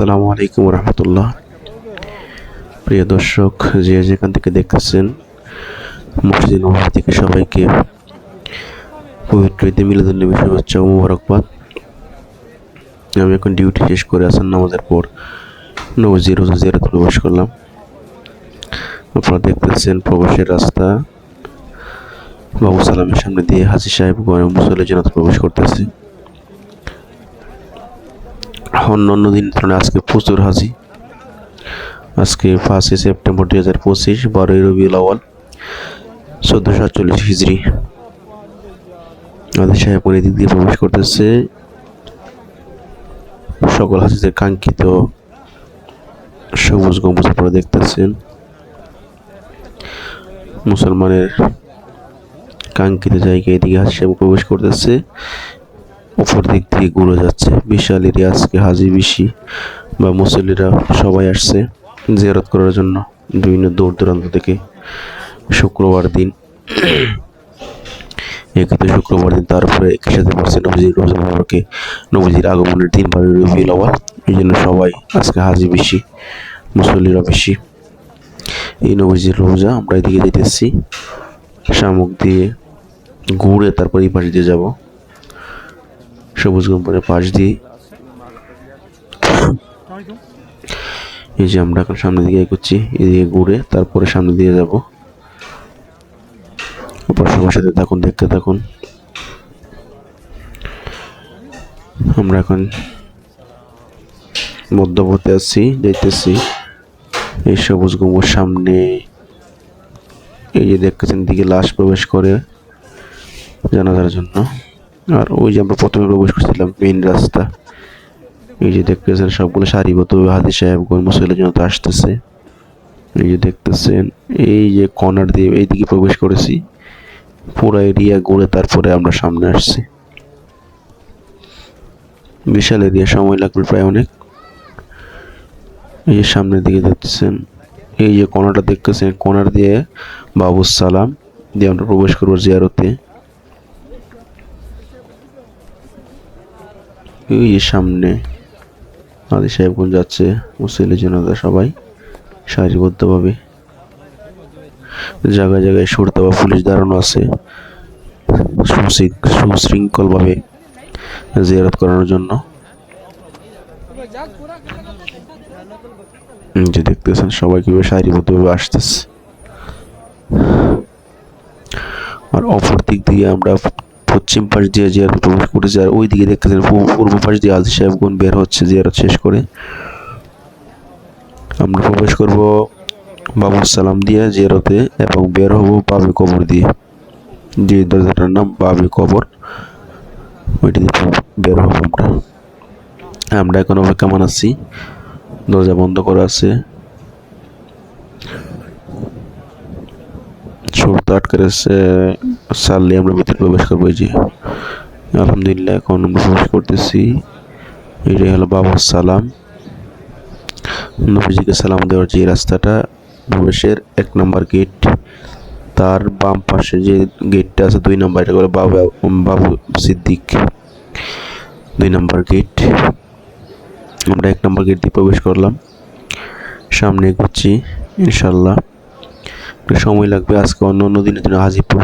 আসসালামু আলাইকুম রহমতুল্লাহ। প্রিয় দর্শক, যে যেখান থেকে দেখতেছেন, মসজিদ নবী থেকে সবাইকে পবিত্র ঈদে মিলাদুল নবী শুভেচ্ছা ও মুবারকবাদ। আমি এখন ডিউটি শেষ করে আসার নামাজের পর নবজি রোজা জিয়ারত প্রবেশ করলাম। আপনারা দেখতেছেন প্রবেশের রাস্তা। বাবু সালামের সামনে দিয়ে হাজি সাহেব মুসল্লি জনাত প্রবেশ করতেছে। অন্যান্য দিন তুলনায় আজকে প্রচুর হাজি। আজকে পাঁচই সেপ্টেম্বর দুই হাজার পঁচিশ, বারোই রবিউল আওয়াল চোদ্দোশো সাতচল্লিশ হিজড়ি হাজি সাহেব কোন দিক দিয়ে প্রবেশ করতেছে। সকল হাজিদের কাঙ্ক্ষিত সবুজ গম্বুজ আপনারা দেখতেছেন। মুসলমানের কাঙ্ক্ষিত জায়গায় এদিকে হাসি সাহেব প্রবেশ করতেছে। উপর দিক দিয়ে ঘুরে যাচ্ছে। বিশাল এরিয়া আজকে হাজি বেশি বা মুসল্লিরা সবাই আসছে জিয়ারত করার জন্য। বিভিন্ন দূর দূরান্ত থেকে শুক্রবার দিন। এক্ষেত্রে শুক্রবার দিন তারপরে একই সাথে পড়ছে নবজির রোজা মোবারকে নবজির আগমনের দিন বা রবিউল আওয়াল এই জন্য সবাই আজকে হাজি বেশি, মুসল্লিরা বেশি। এই নবজির রোজা আমরা এদিকে যেতেছি শামুক দিয়ে ঘুরে তারপর এই পাশে দিয়ে যাব। সবুজ গম্বরের পাশ দিয়ে। এই যে আমরা এখন সামনের দিকে এগোচ্ছি, এদিকে ঘুরে তারপরে সামনে দিয়ে যাব। সবার সাথে থাকুন, দেখতে থাকুন। আমরা এখন মধ্যবর্তী আছি, যাইতেছি। এই সবুজ গম্বর সামনে, এই যে দেখতেছেন দিকে লাশ প্রবেশ করে জানাজার জন্য। আর ওই যে আমরা প্রথমে প্রবেশ করছিলাম মেইন রাস্তা। এই যে দেখতেছেন সবগুলো সারিবদ্ধ হাদি সাহেবগঞ্জ মুসলিমের জন্য তো আসতেছে। এই যে দেখতেছেন, এই যে কর্নার দিয়ে এইদিকে প্রবেশ করেছি। পুরো এরিয়া ঘুরে তারপরে আমরা সামনে আসছি। বিশাল এরিয়া সময় লাগবে প্রায় অনেক। এই যে সামনের দিকে দেখতেছেন, এই যে কর্নারটা দেখতেছেন কর্নার দিয়ে বাবুস সালাম দিয়ে আমরা প্রবেশ করব জিয়ারতে। যে সামনে আদি সাহেবগঞ্জ যাচ্ছে মুসলিম জনতা সবাই সারিবদ্ধভাবে জায়গায় জায়গায় সরতা বা পুলিশ দাঁড়ানো আছে সুশৃঙ্খলভাবে জিয়ারত করানোর জন্য। যে দেখতেছেন সবাই কীভাবে সারিবদ্ধভাবে আসতেছে। আর অপর দিক দিয়ে আমরা পশ্চিম পাশ দিয়ে জিয়ারত প্রবেশ করেছে আর ওই দিকে দেখতেছেন পূর্ব পাশ দিয়ে আদি সাহেবগঞ্জ বের হচ্ছে জিয়ারত শেষ করে। আমরা প্রবেশ করব বাবুর সালাম দিয়ে জিয়ারতে এবং বের হব বাবে কবর দিয়ে। যে দরজাটার নাম বাবে কবর ওইটি দিয়ে বের হব আমরা। আমরা এখন অপেক্ষা মানাচ্ছি। দরজা বন্ধ করা আছে। শর্ত আটকে রয়েছে সারলে আমরা ভিতরে প্রবেশ করব এই যে। আলহামদুলিল্লাহ, এখন আমরা প্রবেশ করতেছি। এটাই হলো বাবার সালাম। নবীজিকে সালাম দেওয়ার যে রাস্তাটা, প্রবেশের এক নম্বর গেট তার বাম পাশে যে গেটটা আছে, দুই নম্বর, এটা করে বাবু বাবু সিদ্দিক। দুই নম্বর গেট আমরা এক নম্বর গেট দিয়ে প্রবেশ করলাম। সামনে এগোচ্ছি ইনশাল্লাহ একটু সময় লাগবে, আজকে অন্য অন্য দিনের জন্য হাজিপুর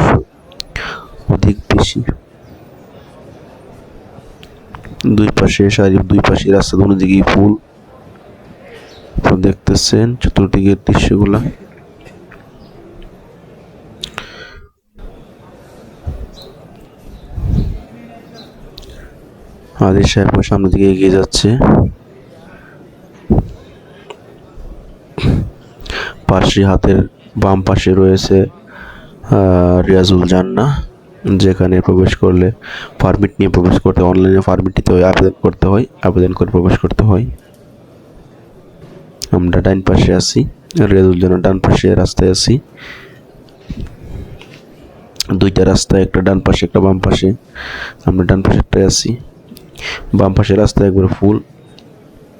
অধিক বেশি। দুই পাশে সারি দুই পাশে রাস্তা, দুনো দিকেই ফুল দেখতেছেন চতুর্দিকের দৃশ্যগুলা। আদির সাহেব সামনের দিকে এগিয়ে যাচ্ছে। পাশে হাতের বাম পাশে রয়েছে রিয়াজুল জান্না, যেখানে প্রবেশ করলে পারমিট নিয়ে প্রবেশ করতে অনলাইনে পারমিট নিতে হয়, আবেদন করতে হয়, আবেদন করে প্রবেশ করতে হয়। আমরা ডাইন পাশে আছি, রিয়াজুল জান্না ডান পাশে রাস্তায় আছি। দুইটা রাস্তায়, একটা ডান পাশে, একটা বাম পাশে। আমরা ডান পাশে একটাই আছি। বাম পাশে রাস্তায় একবার ফুল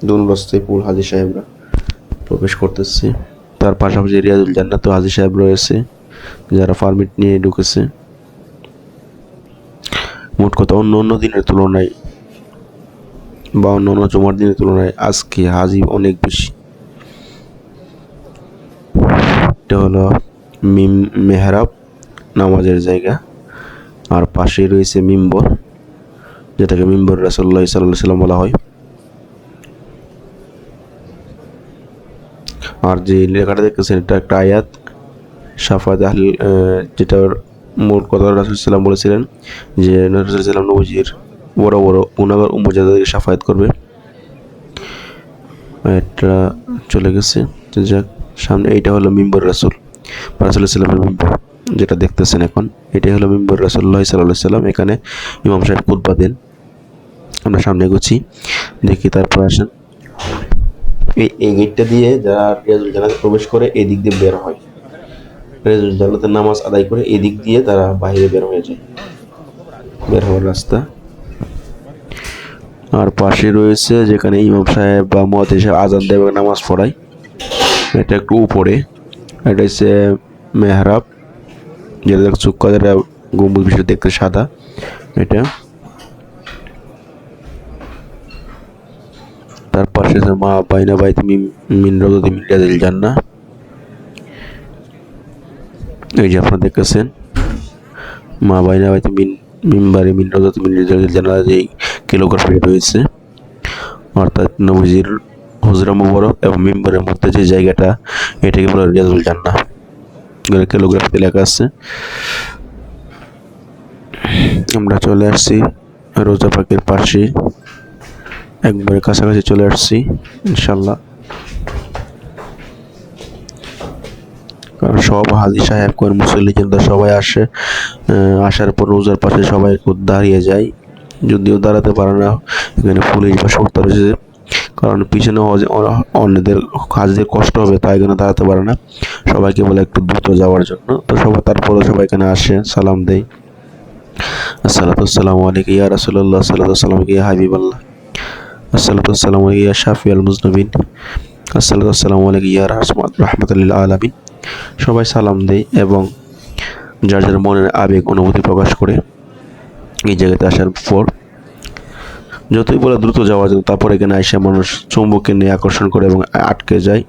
দুন রাস্তায় ফুল হাজি সাহেবরা প্রবেশ করতেছে। তার পাশাপাশি রিয়াজুল জান্নাত হাজি সাহেব রয়েছে, যারা পারমিট নিয়ে ঢুকেছে। মোট কথা অন্য অন্য দিনের তুলনায় বা অন্য অন্য জমার দিনের তুলনায় আজকে হাজি অনেক বেশি। এটা হলো মিম মেহরাব নামাজের জায়গা, আর পাশে রয়েছে মিম্বর, যেটাকে মিম্বর রাসল্লাহ সাল্লাহ সাল্লাম বলা হয়। আর যে লেখাটা দেখতেছেন, এটা একটা আয়াত। সাফাত আহল যেটার মূল কথা রাসুলাম বলেছিলেন যে রাসুলাম নবজির বড় বড় উনাগর উমজাদাদেরকে সাফায়াত করবে। এটা চলে গেছে। যাক, সামনে এইটা হলো মিম্বর রাসুল রাসুল্লাহ মিম্বর, যেটা দেখতেছেন এখন। এটাই হলো মিম্বর রাসুল্লাহ সাল্লাহ সাল্লাম এখানে ইমাম সাহেব খুদ্া দেন। আমরা সামনে এগোচ্ছি, দেখি তারপর আসেন। এই গেটটা দিয়ে যারা রেজুল জানাতে প্রবেশ করে, এই দিক দিয়ে বের হয়। রেজুল জানাতের নামাজ আদায় করে, এই দিক দিয়ে তারা বাইরে বের হয়ে যায়। বের হওয়ার রাস্তা। আর পাশে রয়েছে যেখানে ইমাম সাহেব বা মত হিসেবে আজান দেব নামাজ পড়ায়। এটা একটু উপরে। এটা হচ্ছে মেহরাব। যেটা দেখ চুক্কা যেটা গম্বুজ বিষয় দেখতে সাদা। এটা তার পাশে মা, বাইনা বাইতে মিন রোদি মিরাদিল জান্না এই যে আপনারা দেখতেছেন, মা, বাইনা বাইতে মিন মিম্বারে মিন মিন রিজাদিল জান্না যে কিলোগ্রাফি রয়েছে। অর্থাৎ নবজির হুজরা মুবারক এবং মিম্বারের মধ্যে যে জায়গাটা, এটাকে বলে রিয়াজুল জান্না কিলোগ্রাফিতে লেখা আছে। আমরা চলে আসছি, রোজা পাখির পাশে। একবারে কাছাকাছি চলে আসছি, ইনশাল্লাহ। কারণ সব হাজি সাহেব কোন মুসল্লি কিন্তু সবাই আসে আসার পর রোজার পাশে সবাই দাঁড়িয়ে যায়, যদিও দাঁড়াতে পারে না এখানে পুলিশ বা সত্তর রয়েছে কারণ পিছনে অন্যদের হাজিদের কষ্ট হবে তাই এখানে দাঁড়াতে পারে না। সবাইকে বলে একটু দ্রুত যাওয়ার জন্য। তো সবাই তারপরে সবাই এখানে আসে, সালাম দেয় আসসালাতু আলাইকুম, ইয়া রাসূলুল্লাহ সাল্লাল্লাহু আলাইহি ওয়াসাল্লাম, ইয়া হাবিবাল্লাহ। আসসালাতু আসসালামু ইয়া শাফি আল মুজনবিন। আসসালাতু আসসালামু আলাইকুম ইয়া রাহমাত রাহমাতুল্লিল আলামিন। সবাই সালাম দেয় এবং যার যার মনের আবেগ, অনুভূতি প্রকাশ করে এই জায়গাতে আসার পর যতই বলে দ্রুত যাওয়া যায়, তারপর এখানে আইসা মানুষ চুম্বককে নিয়ে আকর্ষণ করে এবং আটকে যায়।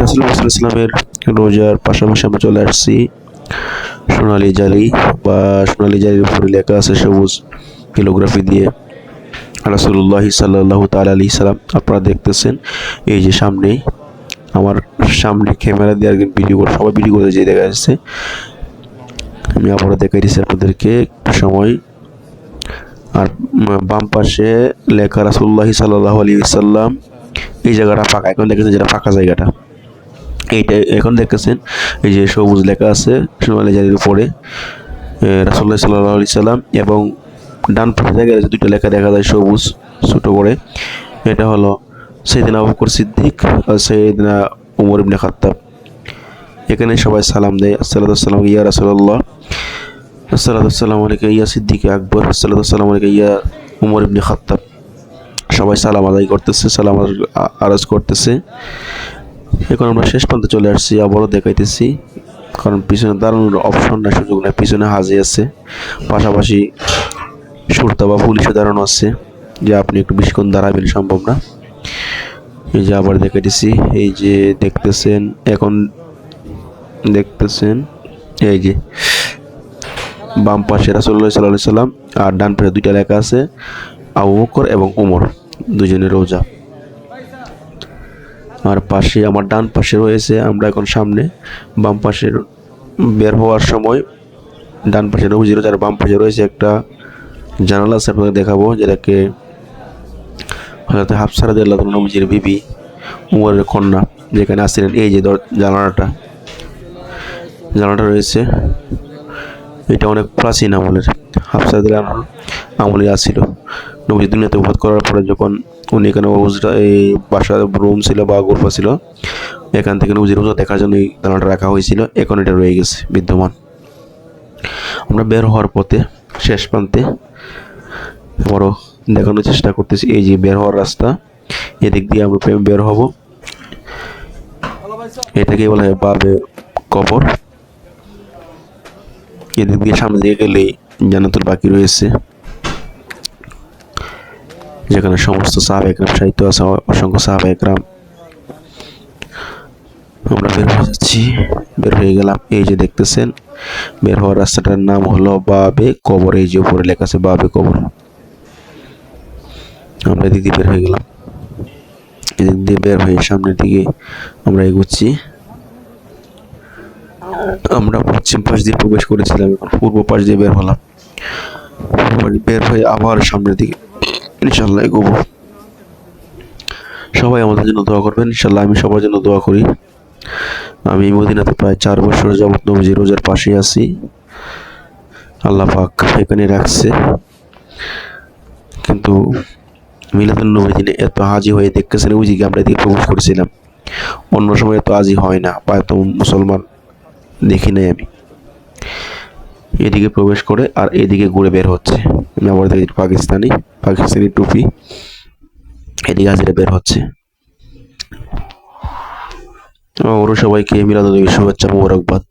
রাসুলামের রোজার পাশাপাশি আমরা চলে আসছি সোনালি জালি বা সোনালি জালির উপরে লেখা আছে সবুজ কিলোগ্রাফি দিয়ে। রাসুল্লাহ সাল্লাহ তাল আলি সালাম আপনারা দেখতেছেন, এই যে সামনেই আমার সামনে ক্যামেরা দিয়ে আর ভিডিও করে, সবাই ভিডিও করে যে দেখা যাচ্ছে। আমি আবারও দেখাই দিচ্ছি আপনাদেরকে, একটু সময়। আর বাম পাশে লেখা রাসুল্লাহি সাল্লাহ আলী সাল্লাম, এই জায়গাটা ফাঁকা, এখন দেখেছেন যেটা ফাঁকা জায়গাটা। এইটা এখন দেখতেছেন এই যে সবুজ লেখা আছে, সোনালি জারির উপরে রাসুল্লাহ সাল্লাহ আলি সাল্লাম এবং ডান পাশে জায়গায় দুটো লেখা দেখা যায় সবুজ ছোট করে। এটা হলো সেদিন আবু বকর সিদ্দিক আর সেদিনা উমর ইবনে খাত্তাব। এখানে সবাই সালাম দেয় আসসালাম ইয়া রাসুল্লাহ আসসালামু আলাইকুম ইয়া সিদ্দিক আকবর আসসালামু আলাইকুম ইয়া উমর ইবনে খাত্তাব। সবাই সালাম আদায় করতেছে, সালাম আরজ করতেছে। এখন আমরা শেষ পর্যন্ত চলে আসছি, আবারও দেখাইতেছি। কারণ পিছনে দাঁড়ানোর অপশন না সুযোগ নেই, পিছনে হাজি আছে। পাশাপাশি সুরতা বা পুলিশে দাঁড়ানো আছে যে আপনি একটু বেশিক্ষণ দাঁড়াবেন সম্ভব না। এই যে আবার দেখাইতেছি, এই যে দেখতেছেন, এখন দেখতেছেন, এই যে বাম পাশে রাসুল্লাহ সাল্লাহ সাল্লাম আর ডান পাশে দুইটা লেখা আছে, আবু বকর এবং উমর দুজনের রোজা। আর পাশে, আমার ডান পাশে রয়েছে, আমরা এখন সামনে বাম পাশের বের হওয়ার সময় ডান পাশে নবজির আর বাম পাশে রয়েছে একটা জানালা আছে আপনাদের দেখাবো, যেটাকে হয়তো হাফসারা দিল্লাহ নবজির বিবি উমরের কন্যা, যেখানে আসছিলেন। এই যে জানালাটা জানালাটা রয়েছে। এটা অনেক প্রাচীন আমলের। হাফসাদের আমল আসছিল। নবী দুনিয়াতে উপহাত করার পরে যখন উনি এখানে এই বাসা, রুম ছিল বা গোরফা ছিল, এখান থেকে নবজির রোজা দেখার জন্য এই দানাটা রাখা হয়েছিল। এখন এটা রয়ে গেছে বিদ্যমান। আমরা বের হওয়ার পথে, শেষ প্রান্তে আবারও দেখানোর চেষ্টা করতেছি। এই যে বের হওয়ার রাস্তা, এদিক দিয়ে আমরা প্রেম বের হব। এটাকে বলা হয় বাবে কবর। এদিক দিয়ে সামনে দিকে গেলে জান্নাতুল বাকি রয়েছে। যেখানে সমস্ত সাহাব একরাম সাহিত্য আছে, অসংখ্য সাহাব একরাম আমরা বের হয়ে যাচ্ছি, বের হয়ে গেলাম। এই যে দেখতেছেন, বের হওয়ার রাস্তাটার নাম হলো বাবে কবর। এই যে উপরে লেখা আছে বাবে কবর। আমরা এদিক দিয়ে বের হয়ে গেলাম। এদিক দিয়ে বের হয়ে সামনের দিকে আমরা এগোচ্ছি। আমরা পশ্চিম পাশ দিয়ে প্রবেশ করেছিলাম, এখন পূর্ব পাশ দিয়ে বের হলাম। বের হয়ে আবার সামনের দিকে ইনশাল্লাহ এগোবো। সবাই আমাদের জন্য দোয়া করবেন ইনশাল্লাহ আমি সবার জন্য দোয়া করি। আমি মদিনাতে প্রায় চার বছর যাবত নবজি রোজার পাশে আছি। আল্লাহ পাক এখানে রাখছে। কিন্তু মিলাদুল নবী দিনে এত হাজি হয়ে দেখতেছেন, ওই দিকে আমরা এদিকে প্রবেশ করেছিলাম। অন্য সময় এত হাজি হয় না, বা এত মুসলমান দেখি নাই আমি। এদিকে প্রবেশ করে আর এদিকে ঘুরে বের হচ্ছে। আবার দেখি পাকিস্তানি পাকিস্তানি টুপি এদিকে হাজিরা বের হচ্ছে। ওরও সবাইকে মিলাদুল নবীর শুভেচ্ছা, মোবারকবাদ।